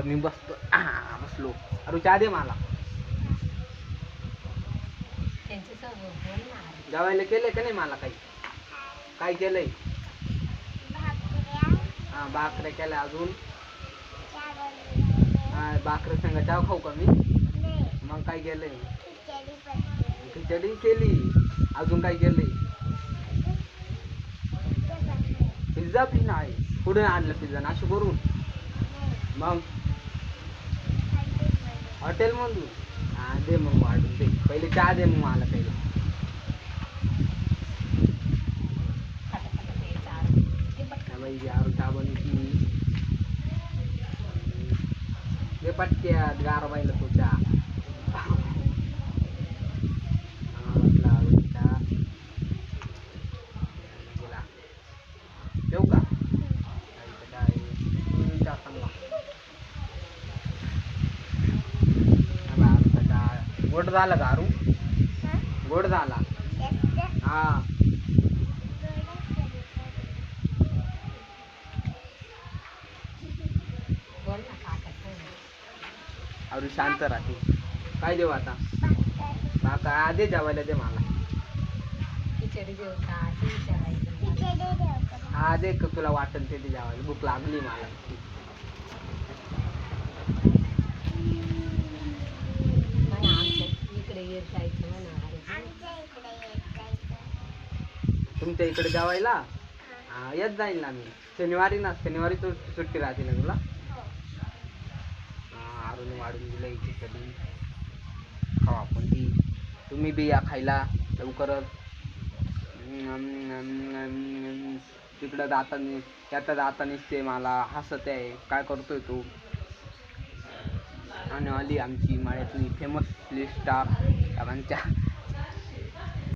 इथं मी बसतो. आ, बसलो. अरे चहा दे मला. जेवायला केलंय का नाही मला काही? काय केलंय? हा भाकऱ्या केल्या अजून. हा भाकऱ्या संग चहा खाऊ का मी? मग काय केलंय? खिचडी केली. अजून काय केलंय? पिझ्झा पिझ्झा आहे कुठे आणलं पिझ्झा? नाशिक करून मग? हॉटेलमधून हा दे मग वाढून दे पहिले चहा दे मग मला पहिला खाता खाता ते चार ते पटकन हा बाई यार चहा बनवती दे पटक्यात गार बाईला तो गोड झाला अरू गोड झाला. हा. अरू शांत राहते. काय देऊ आता? काका आधी जेवायला दे मला. हा दे का तुला वाटेल ते जेवायला. भूक लागली मला म्हणा आमच्या इकडे येत जायचं म्हणा तुमच्या इकडे जेवायला? हा येत जाईल ना मी. शनिवारी ना शनिवारी तू सुट्टी राहते ना तुला? हा अरुण वाढून दिलं खिचडी खाऊ आपण ती तुम्ही बी या खायला लवकरच. तिकडं जाताना त्यात जाता निसते मला हसत आहे. काय करतोय तू? आणि आली आमची माळ्यातली फेमस लिस्ट आमच्या